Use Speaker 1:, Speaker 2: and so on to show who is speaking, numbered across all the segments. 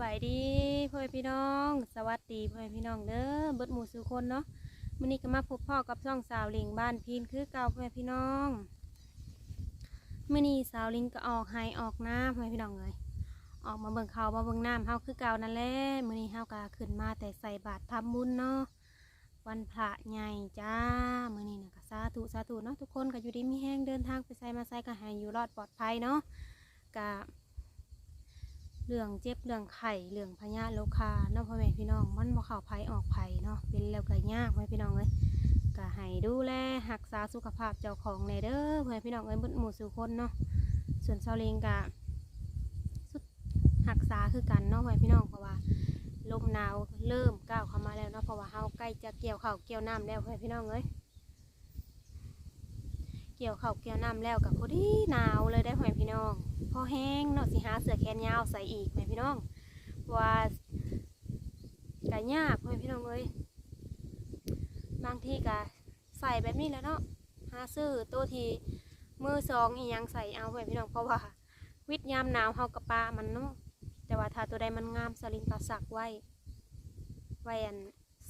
Speaker 1: บายดีพ่อแม่พี่น้อง สวัสดีพ่อแม่พี่น้องเด้อเบิดหมู่สุคนเนาะมื้อนี้ก็มาพบพ่อกับช่องสาวลิงบ้านพีนคือเก่าพ่อแม่พี่น้องมื้อนี้สาวลิงก็ออกไห้ออกน้ำพ่อแม่พี่น้องเลยออกมาเบิ่งเขามาเบิ่งน้ำเฮาคือเก่านั่นแหละมื้อนี้เฮาก็ขึ้นมาแต่ใส่บาตรทำบุญเนาะวันพระใหญ่จ้ามื้อนี้นะก็สาธุสาธุเนาะทุกคนก็อยู่ดีมีแห้งเดินทางไปใส่มาใส่ก็ให้อยู่รอดปลอดภัยเนาะก็ เรื่องเจ็บเรื่องไข่เรื่องพยาโรคาเนาะพ่อแม่พี่น้องมันบ่เข้าไผออกไผเนาะเป็นแล้วก็ยากพ่อแม่พี่น้องเอ้ยก็ให้ดูแลรักษาสุขภาพเจ้าของในเด้อพ่อแม่พี่น้องเอ้ยบิดหมู่สู่คนเนาะส่วนเซาเลงก็สุดรักษาคือกันเนาะพ่อแม่พี่น้องเพราะว่าลมหนาวเริ่มก้าวเข้ามาแล้วเนาะเพราะว่าเฮาใกล้จะเกี่ยวข้าวเกี่ยวน้ำแล้วพ่อแม่พี่น้องเอ้ย กี่ยวข้าวเกี่ยวน้ำแล้วกับพอดีหนาวเลยได้อพ่อแม่พี่น้อง พอแห้งเนาะสิหาเสื้อแขนยาวใส่อีกแม่พี่น้องว่ากะยากแม่พี่น้องเอ้ยบางทีกะใส่แบบนี้แล้วเนาะหาซื้อตัวทีมือสองอียังใส่เอาแม่พี่น้องเพราะว่า วิทยามหนาวเฮากะปามันเนาะแต่ว่าถ้าตัวใดมันงามสลิงก็สักไว้ไว้อัน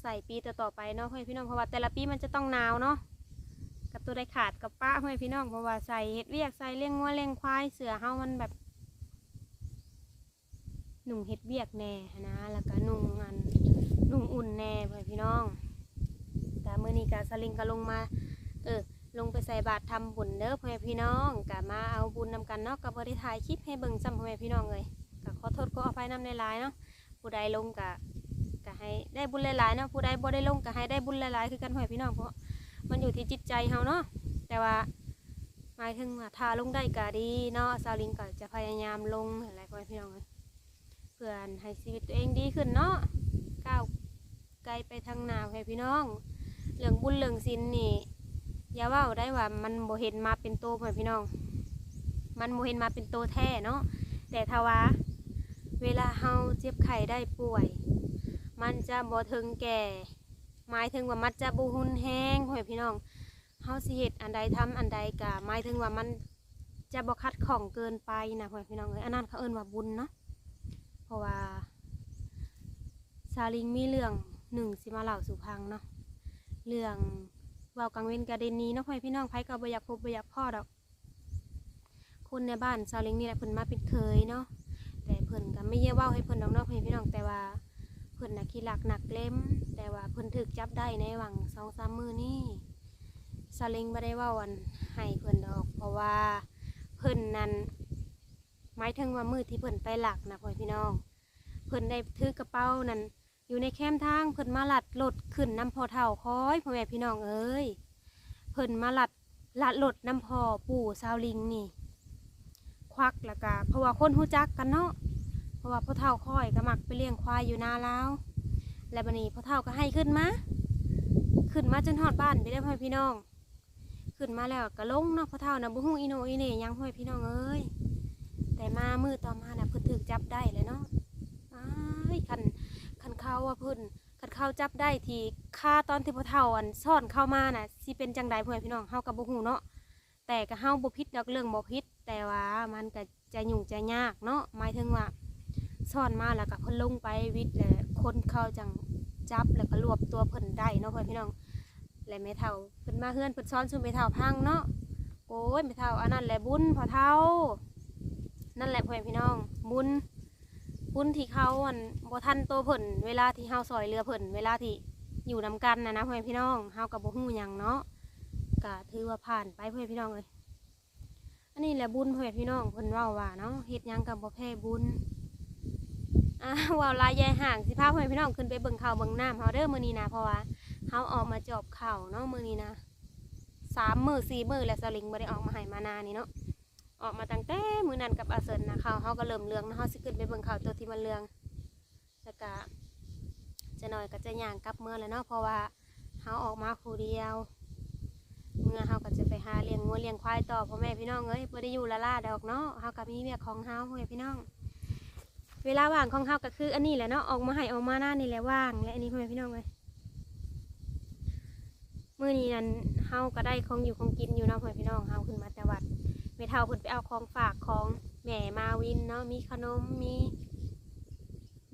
Speaker 1: ใส่ปีต่อๆไปเนาะพ่อแม่พี่น้องเพราะว่าแต่ละปีมันจะต้องหนาวเนาะ ตัวได้ขาดกับป้าห้วยพี่น้องเพราะว่าใส่เฮ็ดเวียกใส่เลี้ยงงัวเลี้ยงควายเสือเฮามันแบบหนุ่งเฮ็ดเวียกแน่นะแล้วก็นุ่งอันนุ่งอุ่นแน่พ่อพี่น้องแต่มื้อนี้กะสลิงก็ลงมาเออลงไปใส่บาตรทำบุญเด้อพ่อแม่พี่น้องกะมาเอาบุญนำกันเนาะก็บ่ได้ถ่ายคลิปให้เบิ่งซ้ำพ่อแม่พี่น้องเลยก็ขอโทษขออภัยนำในหลายเนาะผู้ใดลงกะก็ให้ได้บุญหลายๆเนาะผู้ใดบ่ได้ลงก็ให้ได้บุญหลายๆคือกันพ่อแม่พี่น้องเพราะ มันอยู่ที่จิตใจเฮาเนาะแต่ว่าหมายถึงว่าถ้าลงได้ก็ดีเนาะซาลิงก็จะพยายามลงอะไรพ่อแม่พี่น้องเพื่อให้ชีวิตตัวเองดีขึ้นเนาะก้าวไกลไปทางหน้าพ่อแม่พี่น้อง เรื่องบุญเรื่องศีลนี่อย่าว่าได้ว่ามันบ่เห็นมาเป็นโตพ่อแม่พี่น้อง มันบ่เห็นมาเป็นโตแท้เนาะแต่ถ้าว่าเวลาเฮาเจ็บไข้ได้ป่วย มันจะบ่ถึงแก่ หมายถึงว่ามันจะบุหุนแห้งพ่อแม่พี่น้องเฮาสิเฮ็ดอันใดทำอันใดกะหมายถึงว่ามันจะบ่คัดของเกินไปนะพ่อแม่พี่น้องเอ้ยอันนั้นเขาเอิ้นว่าบุญเนาะเพราะว่าซาลิงมีเรื่องหนึ่งสิมาเล่าสู่พังเนาะเรื่องเว้ากังเว้นกระเด็นนี้เนาะพ่อแม่พี่น้องไผก็บ่อยากพบบ่อยากพ่อดอกคนในบ้านซาลิงนี่แหละเพิ่นมาเป็นเคยเนาะแต่เพิ่นก็ไม่เย่เว้าให้เพิ่นดอกเนาะพ่อแม่พี่น้องแต่ว่า เพิ่นน่ะขี้หลักหนักเล่ม แต่ว่าเพิ่นถึกจับได้ในหวังสองสามมือนี่ซาเล้งบ่ได้ว่าวันให้เพิ่นดอก เพราะว่าเพิ่นนั้นหมายถึงว่ามือที่เพิ่นไปหลักนะพ่อพี่น้อง เพิ่นได้ถือกระเป๋านั้นอยู่ในแคมทางเพิ่นมาหลัดรถขึ้นน้ำพอเท่าคอยพ่อแม่พี่น้องเอ้ยเพิ่นมาหลัดหลัดรถน้ำพอปู่ซาวลิงนี่ ควักแล้วก็เพราะว่าคนหูจักกันเนาะ ราะว่าพ่อเฒ่าค่อยก็มักไปเลี้ยงควายอยู่นาแล้ว และบันนี้พ่อเฒ่าก็ให้ขึ้นมาขึ้นมาจนฮอดบ้านไปได้พ่อพี่น้อง ขึ้นมาแล้วก็ลงเนาะพ่อเฒ่านะบุ้งอีโนอีเน่ยังพ่อพี่น้องเอ้ยแต่มามือต่อมาน่ะเพิ่นถึกจับได้เลยเนาะอ้ายคันคันเขาว่าเพิ่นคันเขาจับได้ทีค่าตอนที่พ่อเฒ่าอันซ่อนเข้ามาน่ะสิเป็นจังใดพ่อพี่น้องเฮากับบ่ฮู้เนาะแต่ก็เฮาบ่ผิดดอกเรื่องบ่ผิดแต่ว่ามันก็จะยุ่งจะยากเนาะหมายถึงว่า ซ่อนมาแล้วก็เพิ่นลงไปวิทย์แล้วคนเข้าจังจับแล้วก็รวบตัวเพิ่นได้เนาะพ่อพี่น้องและแม่เฒ่าเพิ่นมาเฮือนเพิ่นซ้อนสู่แม่เฒ่าพังเนาะโอ้ยแม่เฒ่าอันนั้นแหละบุญพ่อเฒ่านั่นแหละพ่อพี่น้องบุญบุญที่เขาอันบ่ทันโตวเพิ่นเวลาที่เฮาซอยเรือเพิ่นเวลาที่อยู่นำกันนะนะพ่อพี่น้องเฮาก็บ่ฮู้หยังเนาะก็ถือว่าผ่านไปพ่อพี่น้องเอ้ยอันนี้แหละบุญพ่อพี่น้องเพิ่นเว้าว่าเนาะเฮ็ดหยังก็บ่แพ้บุญ อ่าว่าวลายยายห่างสิพาพวยพี่น้องขึ้นไปเบิ่งข่าวเบิ่งน้ำเฮาเด้อมื้อนี้นะเพราะว่าเฮาออกมาจอบข่าวเนาะมื้อนี้นะสามมือสี่มือแล้วสลิงบ่ได้ออกมาให้มานานี่เนาะออกมาตั้งแต่มื้อนั้นกับอาเซินนะข่าวเฮาก็เริ่มเรืองเนาะเฮาสิขึ้นไปเบิ่งข่าวตัวที่มันเรืองแล้วก็จะหน่อยก็จะย่างกลับเมื่อแล้วเนาะเพราะว่าเฮาออกมาผู้เดียวเมื่อเฮาก็จะไปหาเลี้ยงงัวเลี้ยงควายต่อพ่อแม่พี่น้องเอ้ยบ่ได้อยู่ละล่าดอกเนาะเฮาก็มีเวียของเฮาพ่อแม่พี่น้อง เวลาว่างของเฮาก็คือ อันนี้แหละเนาะออกมาให้ออกมาหน้านี่แหละว่างและอันนี้พ่อแม่พี่น้องเลยมื้อนี้นั้นเฮาก็ได้ของอยู่ของกินอยู่เนาะพ่อแม่พี่น้องเฮาขึ้นมาแต่วัดแม่เฒ่าเพิ่นไปเอาของฝากของแม่มาวินเนาะมีขนมมี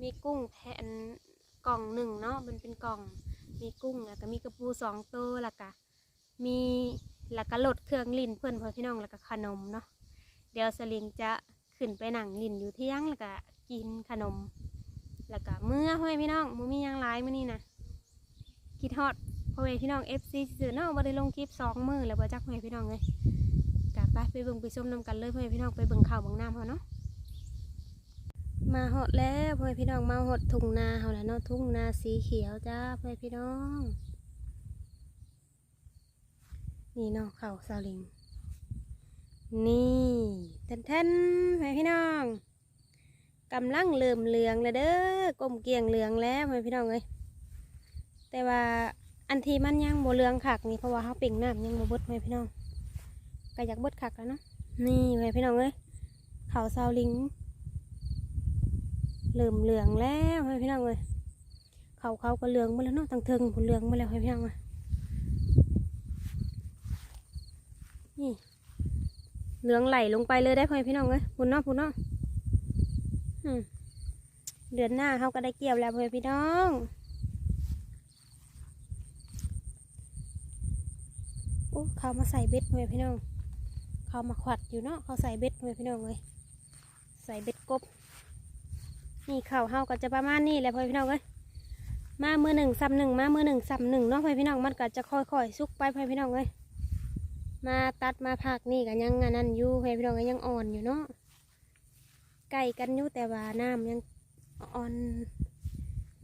Speaker 1: มีกุ้งแผ่นกล่องหนึ่งเนาะมันเป็นกล่องมีกุ้งแล้วก็มีกระปูสองตัวแล้วก็มีแล้วก็ลดเครื่องลิ้นเพื่อนพ่อพี่น้องแล้วก็ขนมเนาะเดี๋ยวสลิงจะ ขึ้นไปหนังลินอยู่เที่ยงแล้วก็กินขนม แล้วก็เมื่อพ่อแม่พี่น้องมูมียังร้ายมื้อนี้นะคิดฮอดพ่อแม่พี่น้องเอฟซีสื่อเนาะบ่ได้ลงคลิปสองมือแล้วบ่จักพ่อแม่พี่น้องเลยกลับไปไปเบิ่งไปส้มน้ำกันเลยพ่อแม่พี่น้องไปเบิ่งข้าวเบิ่งน้ำเขาเนาะมาฮอดแล้วพ่อแม่พี่น้องมาฮอดทุ่งนาเขาแล้วเนาะทุ่งนาสีเขียวจ้าพ่อแม่พี่น้อง นี่เนาะข้าวซาลิง นี่แทนๆพ่อแม่พี่น้องกำลังเริ่มเหลืองแล้วเด้อกลมเกลียงเหลืองแล้วแม่พี่น้องเอ้ยแต่ว่าอันที่มันยังโบเหลืองคักนี่เพราะว่าเขาเป่งน้ำยังโบเบดแม่พี่น้องก็อยากเบดคักแล้วเนาะนี่แม่พี่น้องเอ้ยเขาซาวลิงเริ่มเหลืองแล้วแม่พี่น้องเอ้ยเขาเขาก็เหลืองมาแล้วเนาะตั้งเทิงผลเหลืองมาแล้วแม่พี่น้องเอ้ยนี่ เหลืองไหลลงไปเลยได้พ่อพี่น้องเอ้ยพุ่นเนาะพุ่นเนาะอืมเดือนหน้าเขาก็ได้เกี่ยวแล้วเพื่อพี่น้องโอ้เขามาใส่เบ็ดเพื่อพี่น้อง เขามาขวัดอยู่เนาะเขาใส่เบ็ดเพื่อพี่น้องเลยใส่เบ็ดกบ นี่เขาเฮาก็จะประมาณนี้แหละเพื่อพี่น้องเลยมามือหนึ่งซ้ำหนึ่งมามือหนึ่งซ้ำหนึ่งเนาะเพื่อพี่น้องมันก็จะค่อยๆสุกไปเพื่อพี่น้องเลย มาตัดมาผักนี่ก็ยังอันนั้นอยู่เพื่อนพี่น้องก็ยังอ่อนอยู่เนาะใกล้กันอยู่แต่ว่าน้ำยังอ่อน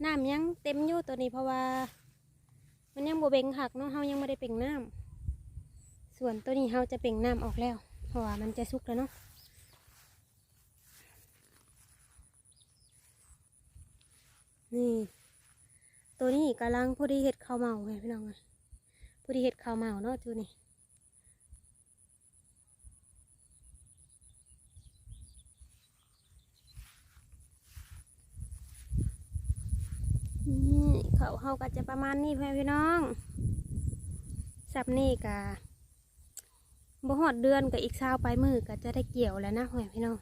Speaker 1: น้ำยังเต็มอยู่ตัวนี้เพราะว่า มันยังโบเบงหักเนาะเฮายังไม่ได้เป่งน้ำส่วนตัวนี้เฮาจะเป่งน้ำออกแล้ว เพราะว่ามันจะสุกแล้วเนาะนี่ ตัวนี้กำลังพอดีเห็ดข้าวเมาไงพี่น้องพอดีเห็ดข้าวเมาเนาะจูนี่ นี่เขาเขาก็จะประมาณนี้เพื่อนพี่น้องสับนี่กะบ่หอดเดือนกับอีกเช้าไปมือก็จะได้เกี่ยวแล้วนะเพื่อนพี่น้อง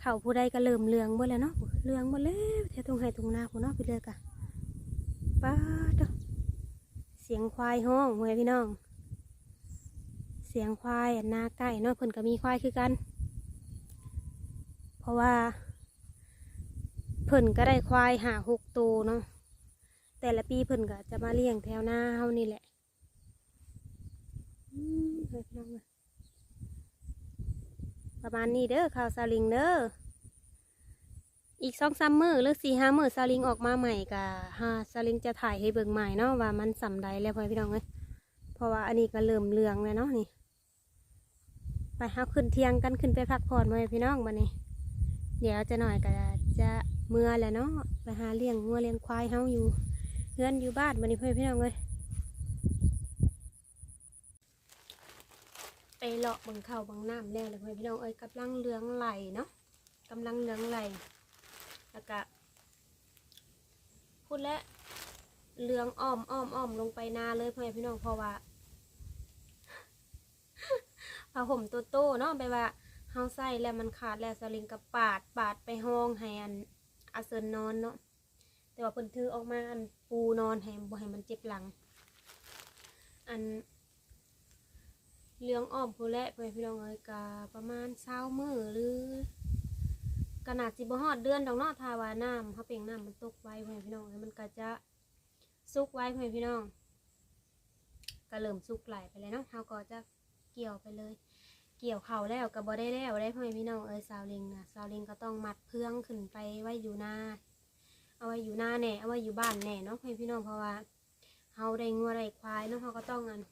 Speaker 1: เขาผู้ใดก็เริ่มเลืองหมดแล้วเนาะเลืองหมดแล้วแถวตรงไห้ตรงนาผู้เนาะไปเลือกะป้าดเสียงควายห้องเพื่อนพี่น้อง เสียงควายนาไก่เนาะเพิ่นก็มีควายคือกัน เพราะว่า เพิ่นก็ได้ควายหาหกตัวเนาะแต่ละปีเพิ่นก็จะมาเลี้ยงแถวหน้าเฮานี่แหละประมาณนี้เด้อข่าวซาลิงเด้ออีกสองสามมือหรือสี่ห้ามือซาลิงออกมาใหม่กะฮาซาลิงจะถ่ายให้เบิ่งใหม่เนาะว่ามันสำใดแล้วพ่อพี่น้องเอ้ยเพราะว่าอันนี้ก็เริ่มเลืองแล้วเนาะนี่ ไปเฮาขึ้นเทียงกันขึ้นไปพักผ่อนไว้พี่น้องบัดนี้ เดี๋ยวจะหน่อยก็จะ เมื่อแหล้วเนาะไปหาเลี้ยงงัวเลี้ยงควายเฮาอยู่เพื่อนอยู่บ้านบันนี้เพื่อนพี่น้องเลยไปเลาะบังเข้าบังน้ำแล้วเลยเพื่อนพี่น้องเอ้ยกำลังเลืองไหลเนาะกำลังเลืองไหลแล้วก็พูดแล้วเลืองอ้อมอ้อมอ้อมลงไปนาเลยเพื่อนพี่น้องเพราะว่าผ้าห่มโตโตเนาะไปว่าเฮาใส่แล้วมันขาดแล้วสลิงกับปาดปาดไปห้องให้อัน อาเซินนอนเนาะแต่ว่าเพิ่นถือออกมาอันปูนอนให้บ่ให้มันเจ็บหลัง อันเลี้ยงอ้อมผู้และไปพี่น้องเอ้ยกะประมาณเช้ามือหรือขนาดสิบ่ฮอดเดือนดอกเนาะถ้าวาน้ำเฮาเป่งน้ำมันตกไว้พ่อพี่น้องเอ้ยมันก็จะสุกไว้พ่อพี่น้องก็เริ่มสุกไหลไปเลยเนาะเฮาก็จะเกี่ยวไปเลย เกี่ยวเขาแล้วกับบอได้แล้วได้พ่อแม่พี่น้องเอ้ยสาวลิงนะสาวลิงก็ต้องมัดเพื่องขึ้นไปไว้อยู่หน้า เอาไว้อยู่หน้าแน่เอาไว้อยู่บ้านแน่เนาะพ่อแม่พี่น้องเพราะว่าเฮาได้งัวได้ควายเนาะเขาก็ต้องอัน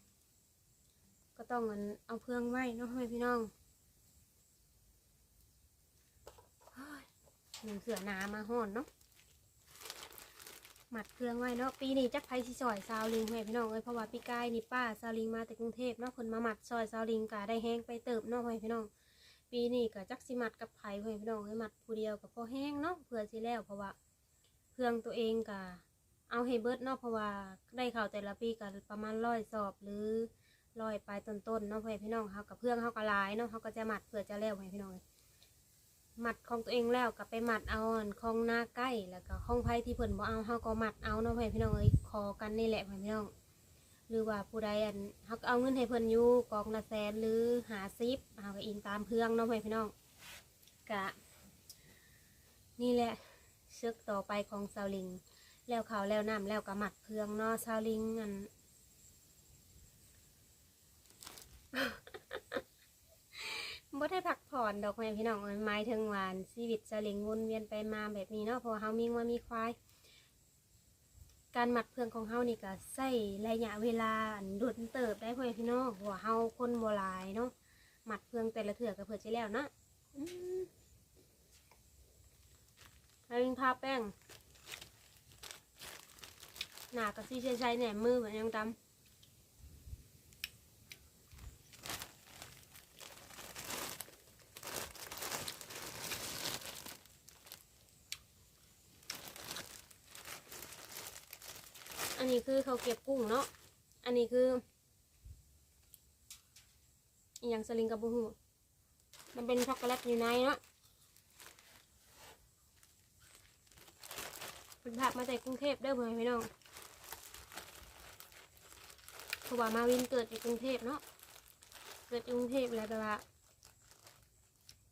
Speaker 1: ก็ต้องอันเอาเพื่องไว้เนาะพ่อแม่พี่น้องเฮ้ยหนึ่งเสือนามาห่อนเนาะ หมัดเครื่องไว้เนาะปีนี้จักไผสิซอยซาวลิงแม่พี่น้องเอ้ยเพราะว่าปีกายนี่ป้าซาวลิงมาแต่กรุงเทพเนาะคนมาหมัดซอยซาวลิงกะได้แห้งไปเติบเนาะแม่พี่น้อง ปีนี้ก็จักสิหมัดกับไผแม่พี่น้องเอ้ยหมัดผู้เดียวกับพอแห้งเนาะเพื่อสิแล้วเพราะว่าเครื่องตัวเองกะเอาให้เบิดเนาะเพราะว่าได้ข่าวแต่ละปีก็ประมาณร้อยสอบหรือร้อยปลายต้นๆเนาะแม่พี่น้องเขากับเพื่อนเขาก็หลายเนาะเขาก็จะหมัดเพื่อจะแล้วแม่พี่น้องเอ้ย มัดของตัวเองแล้วก็ไปหมัดเอาอันของหน้าใกล้แล้วก็ของไผที่เพิ่นบ่เอาเฮาก็หมัดเอาเนาะพ่อแม่พี่น้องเอ้ยคอกันนี่แหละพ่อแม่พี่น้อง หรือว่าผู้ใดอันเฮาก็เอาเงินให้เพิ่นอยู่กองละแสนหรือหาซิปเฮาก็อิงตามเพื่องเนาะพ่อแม่พี่น้องกะ นี่แหละซึกต่อไปของซาวลิง แล้วเขาแล้วน้ำแล้วก็หมัดเพื่องเนาะซาวลิงอัน บ่ได้พักผ่อนดอกแม่พี่น้องเอ้ยหมายถึงว่าชีวิตซาเลิงวนเวียนไปมาแบบนี้เนาะเพราะว่าเฮามีงัวมีควาย การหมัดเพื่องของเฮานี่ก็ใช้ระยะเวลาอันโดนเติบได้พ่อพี่น้องเพราะว่าเฮาคนบ่หลายเนาะหมัดเพื่องแต่ละเถื่อก็เพื่อจะแล้วเนาะอืมแล้วยิงทาแป้งหน้าก็สิใช้ๆแหนมมือเหมือนยังตำ นนี้คือเขาเก็บกุ้งเนาะ อันนี้คืออย่างสลิงกับบูฮูมันเป็นช็อกโกแลตอยู่ในเนาะเป็นผักมาจากกรุงเทพเด้อเพื่อนพี่น้องเพราะว่ามาวินเกิดอยู่กรุงเทพเนาะ เกิดอยู่กรุงเทพแล้วแต่ว่า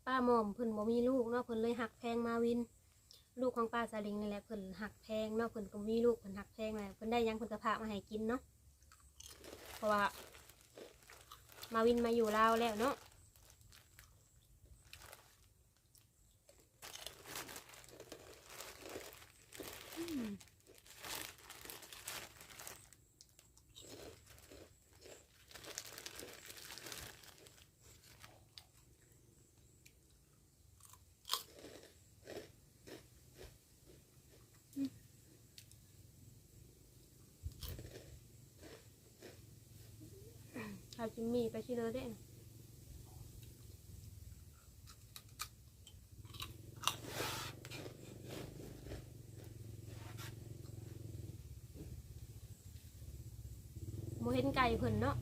Speaker 1: ป้าหม่อมเพิ่นบ่มีลูกเนาะเพิ่นเลยหักแพงมาวิน ลูกของป้าสลิงนี่แหละเพิ่นหักแพงเนาะเพิ่นก็มีลูกเพิ่นหักแพงแหละเพิ่นได้ยังเพิ่นก็พามาให้กินเนาะเพราะว่า มาวินมาอยู่ลาวแล้วเนาะอืมข้าวจิมมี่ไปชิเลยได้โมเห็นไก่เพิ่นเนาะ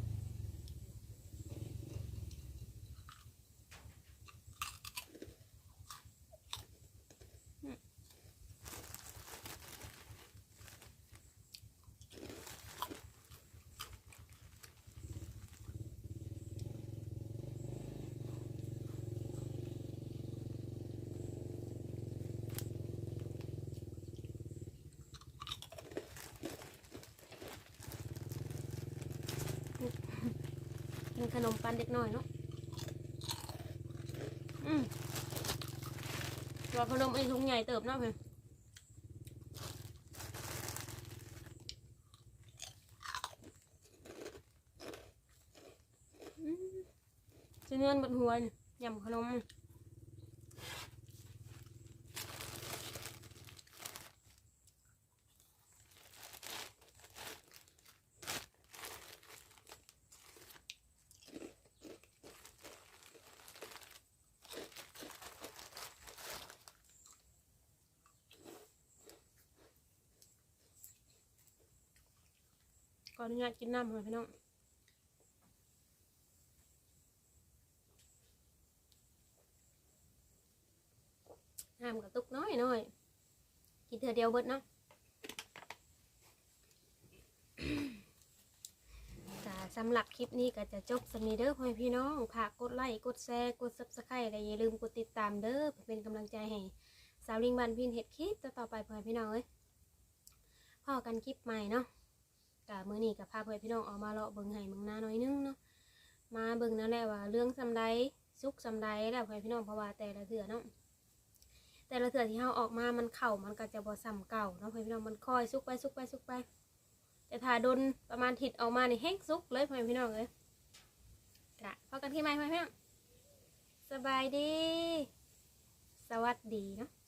Speaker 1: กิ นขนมปันเด็กน้อยเนาะอืมรอขนมไอ้ทุงใหญ่เติบเนาะเพื่อนอืมจะเนื่อนบนหัวนี่ยำขนม ออนุญาตกินน้ำค่ะพี่น้องน้ำกระตุกน้อยน้อยกินเธอเดียวเบิดเนาะสำหรับคลิปนี้ก็จะจบสำนีเด้อพ่อพี่น้องฝากกดไลค์กดแชร์กดซับสไครต์และอย่าลืมกดติดตามเด้อเป็นกำลังใจให้สาวลิงบันพินเห็ดคลิปต่อไปพ่อแม่พี่น้องเอ้ยพอกันคลิปใหม่เนาะ กะมื้อนี้กับพาเพื่อนพี่น้องออกมาเลาะเบิ่งไห้เบิ่งหน้าน่อยนึงเนาะมาเบิ่งนั่นแหละว่าเรื่องสำใดสุกสำใดแล้วเพื่อนพี่น้องเพราะว่าแต่ละเถื่อเนาะแต่ละเถื่อที่เฮาออกมามันเข่ามันก็จะบ่ซ้ำเก่าเนาะเพื่อนพี่น้องมันค่อยสุกไปสุกไปสุกไป แต่ถ้าโดนประมาณทิศออกมานี่แห้งสุกเลยเพื่อนพี่น้องเลยกะพอกันที่ใหม่เพื่อนพี่น้องสบายดี สวัสดีเนาะ